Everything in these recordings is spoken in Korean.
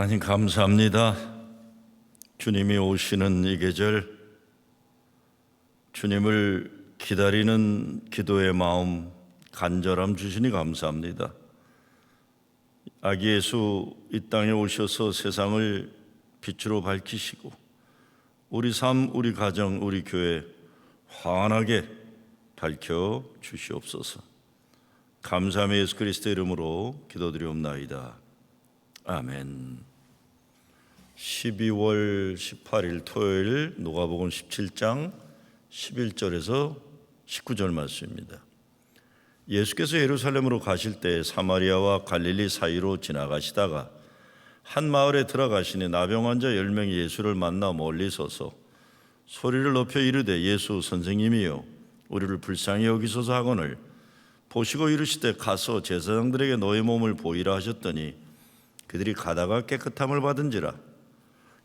하나님 감사합니다. 주님이 오시는 이 계절, 주님을 기다리는 기도의 마음, 간절함 주시니 감사합니다. 아기 예수 이 땅에 오셔서 세상을 빛으로 밝히시고 우리 삶, 우리 가정, 우리 교회 환하게 밝혀 주시옵소서. 감사함의 예수 그리스도 이름으로 기도드리옵나이다. 아멘. 12월 18일 토요일 누가복음 17장 11절에서 19절 말씀입니다. 예수께서 예루살렘으로 가실 때 사마리아와 갈릴리 사이로 지나가시다가 한 마을에 들어가시니 나병 환자 10명이 예수를 만나 멀리 서서 소리를 높여 이르되 예수 선생님이요 우리를 불쌍히 여기소서 하거늘 보시고 이르시되 가서 제사장들에게 너의 몸을 보이라 하셨더니 그들이 가다가 깨끗함을 받은지라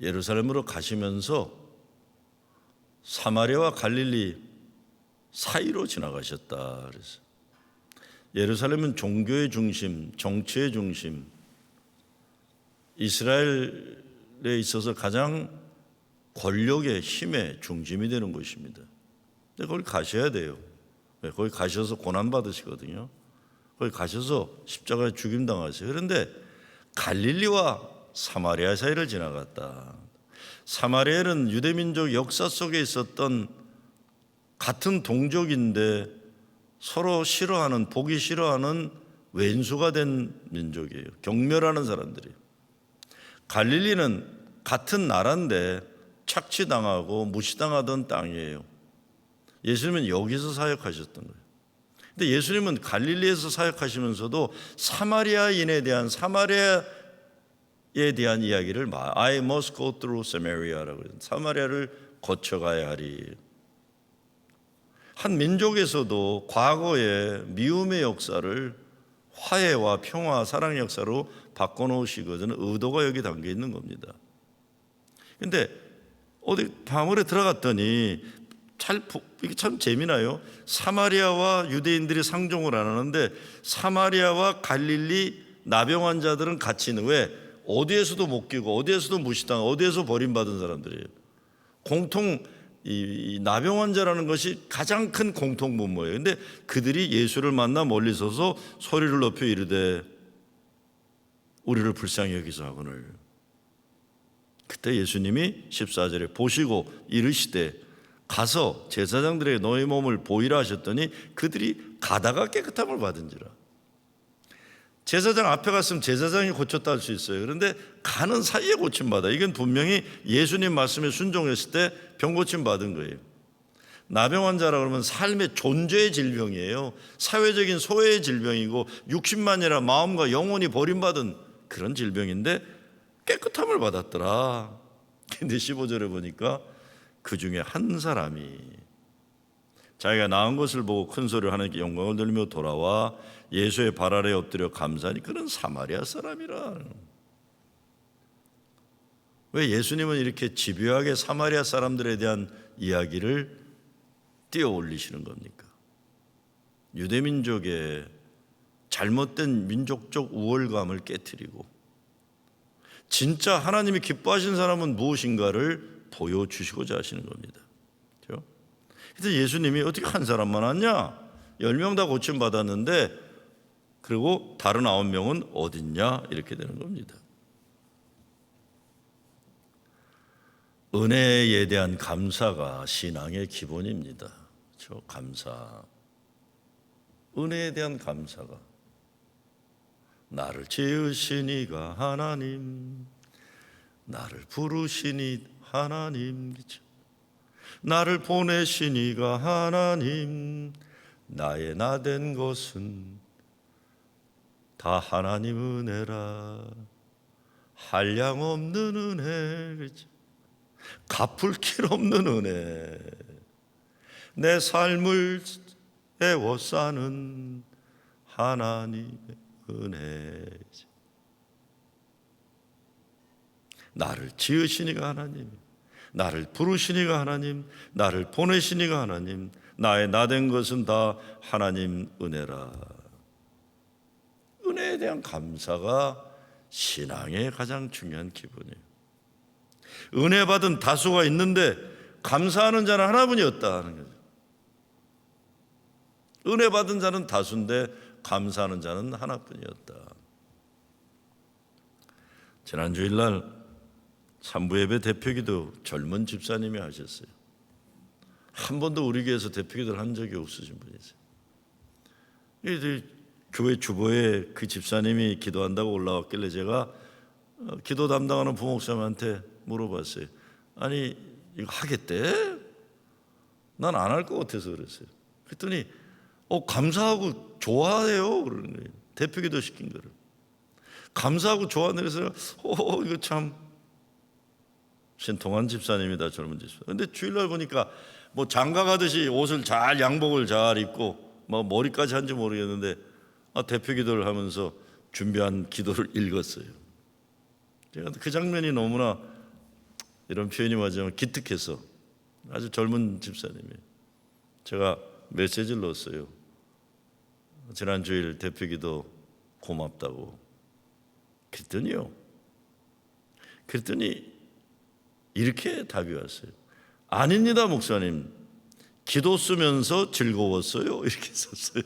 예루살렘으로 가시면서 사마리아와 갈릴리 사이로 지나가셨다 그래서 예루살렘은 종교의 중심, 정치의 중심, 이스라엘에 있어서 가장 권력의 힘의 중심이 되는 곳입니다. 근데 거기 가셔야 돼요. 네, 거기 가셔서 고난 받으시거든요. 거기 가셔서 십자가에 죽임 당하세요. 그런데 갈릴리와 사마리아 사이를 지나갔다. 사마리아는 유대민족 역사 속에 있었던 같은 동족인데 서로 싫어하는 보기 싫어하는 왼수가 된 민족이에요. 경멸하는 사람들이에요. 갈릴리는 같은 나라인데 착취당하고 무시당하던 땅이에요. 예수님은 여기서 사역하셨던 거예요. 근데 예수님은 갈릴리에서 사역하시면서도 사마리아인에 대한 사마리아 에 대한 이야기를 I must go through Samaria라고 해요. 사마리아를 거쳐가야 하리. 한 민족에서도 과거의 미움의 역사를 화해와 평화, 사랑의 역사로 바꿔놓으시거든 의도가 여기 담겨 있는 겁니다. 근데 어디 방울에 들어갔더니 잘 이게 참 재미나요. 사마리아와 유대인들이 상종을 안 하는데 사마리아와 갈릴리 나병 환자들은 같이 있는 왜 어디에서도 못 끼고 어디에서도 무시당 어디에서 버림받은 사람들이에요. 공통 이 나병 환자라는 것이 가장 큰 공통 분모예요. 근데 그들이 예수를 만나 멀리 서서 소리를 높여 이르되 우리를 불쌍히 여기서 하거늘 그때 예수님이 14절에 보시고 이르시되 가서 제사장들에게 너의 몸을 보이라 하셨더니 그들이 가다가 깨끗함을 받은지라 제사장 앞에 갔으면 제사장이 고쳤다 할 수 있어요. 그런데 가는 사이에 고침 받아. 이건 분명히 예수님 말씀에 순종했을 때 병 고침 받은 거예요. 나병 환자라 그러면 삶의 존재의 질병이에요. 사회적인 소외의 질병이고 60만이라 마음과 영혼이 버림받은 그런 질병인데 깨끗함을 받았더라. 근데 15절에 보니까 그 중에 한 사람이 자기가 나은 것을 보고 큰 소리를 하나님께 영광을 돌리며 돌아와 예수의 발 아래 엎드려 감사하니 그는 사마리아 사람이라. 왜 예수님은 이렇게 집요하게 사마리아 사람들에 대한 이야기를 띄어 올리시는 겁니까? 유대민족의 잘못된 민족적 우월감을 깨뜨리고 진짜 하나님이 기뻐하신 사람은 무엇인가를 보여주시고자 하시는 겁니다. 그렇죠? 그래서 예수님이 어떻게 한 사람만 왔냐? 열 명 다 고침 받았는데 그리고 다른 아홉 명은 어딨냐? 이렇게 되는 겁니다. 은혜에 대한 감사가 신앙의 기본입니다. 저 감사. 은혜에 대한 감사가 나를 지으시니가 하나님, 나를 부르시니 하나님, 그죠? 나를 보내시니가 하나님, 나의 나 된 것은 다 하나님 은혜라. 한량 없는 은혜 그렇죠? 갚을 길 없는 은혜 내 삶을 애워 싸는 하나님의 은혜 나를 지으시니가 하나님 나를 부르시니가 하나님 나를 보내시니가 하나님 나의 나 된 것은 다 하나님 은혜라 은혜에 대한 감사가 신앙의 가장 중요한 기본이에요 은혜 받은 다수가 있는데 감사하는 자는 하나뿐이었다 하는 거죠. 은혜 받은 자는 다수인데 감사하는 자는 하나뿐이었다. 지난 주일날 산부 예배 대표기도 젊은 집사님이 하셨어요. 한 번도 우리 교회에서 대표기도를 한 적이 없으신 분이세요. 이 교회 주보에 그 집사님이 기도한다고 올라왔길래 제가 어, 기도 담당하는 부목사님한테 물어봤어요. 아니 이거 하겠대? 난 안 할 것 같아서 그랬어요. 그랬더니 어 감사하고 좋아해요 그러는 거예요. 대표기도 시킨 거를 감사하고 좋아하는 그래서 어 이거 참 신통한 집사님이다 젊은 집사. 근데 주일날 보니까 뭐 장가 가듯이 옷을 잘 양복을 잘 입고 뭐 머리까지 한지 모르겠는데 아, 대표 기도를 하면서 준비한 기도를 읽었어요. 제가 그 장면이 너무나 이런 표현이 맞으면 기특해서 아주 젊은 집사님이 제가 메시지를 넣었어요. 지난 주일 대표 기도 고맙다고. 그랬더니요. 그랬더니 이렇게 답이 왔어요. 아닙니다, 목사님. 기도 쓰면서 즐거웠어요. 이렇게 썼어요.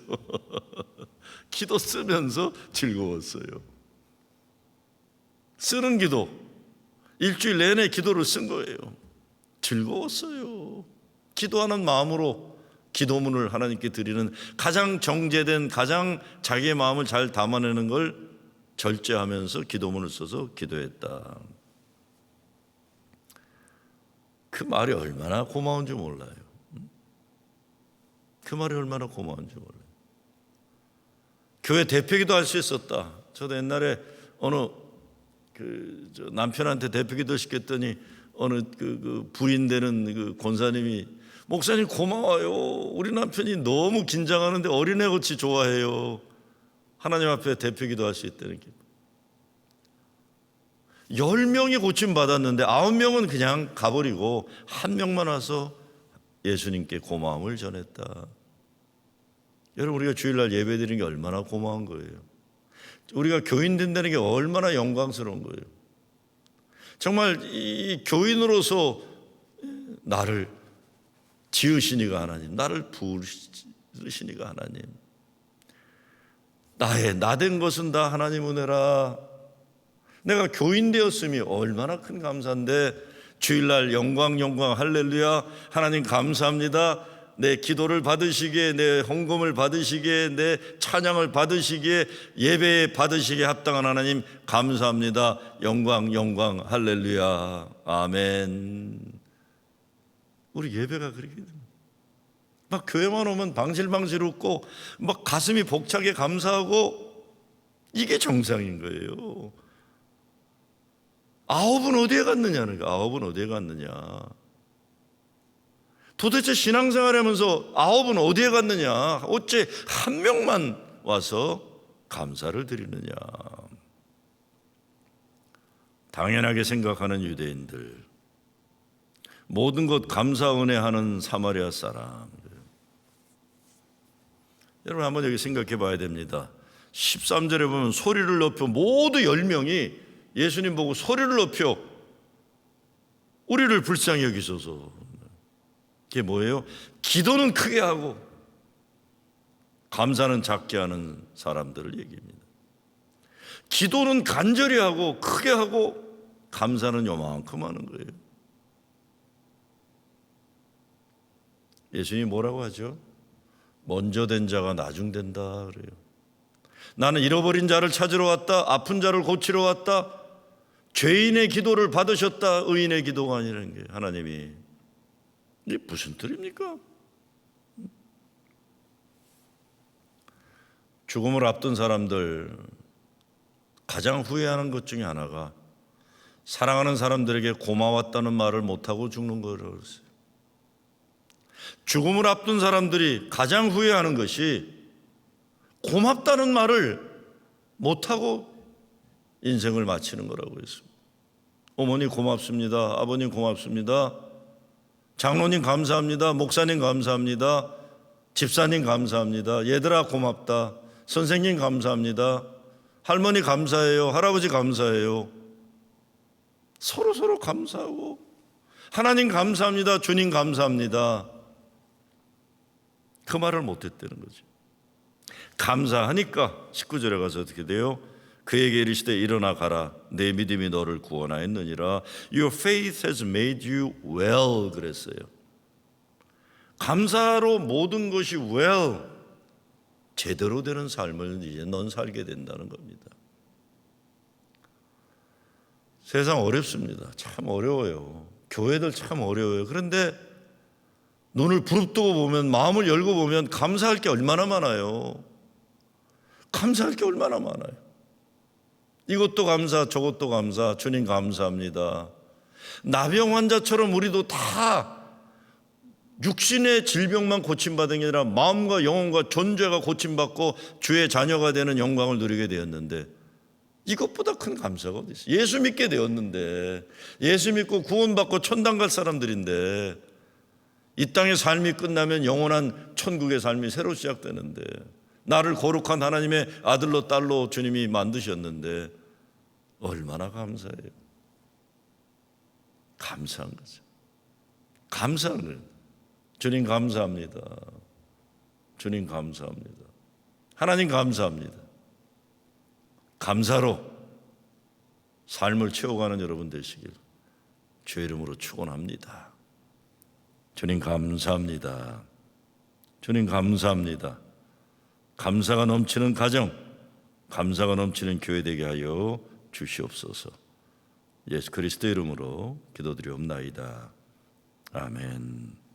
기도 쓰면서 즐거웠어요. 쓰는 기도. 일주일 내내 기도를 쓴 거예요. 즐거웠어요. 기도하는 마음으로 기도문을 하나님께 드리는 가장 정제된 가장 자기의 마음을 잘 담아내는 걸 절제하면서 기도문을 써서 기도했다. 그 말이 얼마나 고마운지 몰라요. 그 말이 얼마나 고마운지 몰라요. 교회 대표기도 할 수 있었다. 저도 옛날에 어느 그 남편한테 대표기도 시켰더니 어느 그, 그 불인되는 그 권사님이 목사님 고마워요. 우리 남편이 너무 긴장하는데 어린애 같이 좋아해요. 하나님 앞에 대표기도 할 수 있다는 기쁨. 10명이 고침 받았는데 9명은 그냥 가버리고 한 명만 와서 예수님께 고마움을 전했다. 여러분 우리가 주일날 예배드리는 게 얼마나 고마운 거예요. 우리가 교인 된다는 게 얼마나 영광스러운 거예요. 정말 이 교인으로서 나를 지으시니가 하나님, 나를 부르시니가 하나님. 나의 나된 것은 다 하나님 은혜라. 내가 교인 되었음이 얼마나 큰 감사인데 주일날 영광 영광 할렐루야 하나님 감사합니다. 내 기도를 받으시기에 내 헌금을 받으시기에 내 찬양을 받으시기에 예배 받으시기에 합당한 하나님 감사합니다. 영광 영광 할렐루야 아멘. 우리 예배가 그렇게. 막 교회만 오면 방실방실 웃고 막 가슴이 벅차게 감사하고 이게 정상인 거예요. 아홉은 어디에 갔느냐는 거. 아홉은 어디에 갔느냐. 도대체 신앙생활 하면서 아홉은 어디에 갔느냐? 어째 한 명만 와서 감사를 드리느냐? 당연하게 생각하는 유대인들, 모든 것 감사 은혜하는 사마리아 사람. 여러분 한번 여기 생각해 봐야 됩니다. 13절에 보면 소리를 높여 모두 10명이 예수님 보고 소리를 높여 우리를 불쌍히 여기소서. 그게 뭐예요? 기도는 크게 하고 감사는 작게 하는 사람들을 얘기합니다. 기도는 간절히 하고 크게 하고 감사는 요만큼 하는 거예요. 예수님이 뭐라고 하죠? 먼저 된 자가 나중 된다 그래요. 나는 잃어버린 자를 찾으러 왔다. 아픈 자를 고치러 왔다. 죄인의 기도를 받으셨다. 의인의 기도가 아니라는 게 하나님이 이게 무슨 뜻입니까? 죽음을 앞둔 사람들 가장 후회하는 것 중에 하나가 사랑하는 사람들에게 고마웠다는 말을 못하고 죽는 그랬어요. 죽음을 앞둔 사람들이 가장 후회하는 것이 고맙다는 말을 못하고 인생을 마치는 거라고 했습니다. 어머니 고맙습니다. 아버님 고맙습니다. 장로님 감사합니다. 목사님 감사합니다. 집사님 감사합니다. 얘들아 고맙다. 선생님 감사합니다. 할머니 감사해요. 할아버지 감사해요. 서로 서로 감사하고 하나님 감사합니다. 주님 감사합니다. 그 말을 못 했다는 거죠. 감사하니까 19절에 가서 어떻게 돼요? 그에게 이르시되 일어나 가라 내 믿음이 너를 구원하였느니라 Your faith has made you well 그랬어요. 감사로 모든 것이 well 제대로 되는 삶을 이제 넌 살게 된다는 겁니다. 세상 어렵습니다. 참 어려워요. 교회들 참 어려워요. 그런데 눈을 부릅뜨고 보면 마음을 열고 보면 감사할 게 얼마나 많아요. 감사할 게 얼마나 많아요. 이것도 감사, 저것도 감사, 주님 감사합니다. 나병 환자처럼 우리도 다 육신의 질병만 고침받은 게 아니라 마음과 영혼과 존재가 고침받고 주의 자녀가 되는 영광을 누리게 되었는데 이것보다 큰 감사가 어디 있어요? 예수 믿게 되었는데 예수 믿고 구원받고 천당 갈 사람들인데 이 땅의 삶이 끝나면 영원한 천국의 삶이 새로 시작되는데 나를 거룩한 하나님의 아들로 딸로 주님이 만드셨는데 얼마나 감사해요. 감사한 거죠. 감사한. 주님 감사합니다. 주님 감사합니다. 하나님 감사합니다. 감사로 삶을 채워가는 여러분 되시길 주의 이름으로 축원합니다. 주님 감사합니다. 주님 감사합니다. 감사가 넘치는 가정, 감사가 넘치는 교회 되게 하여 주시옵소서. 예수 그리스도 이름으로 기도드리옵나이다. 아멘.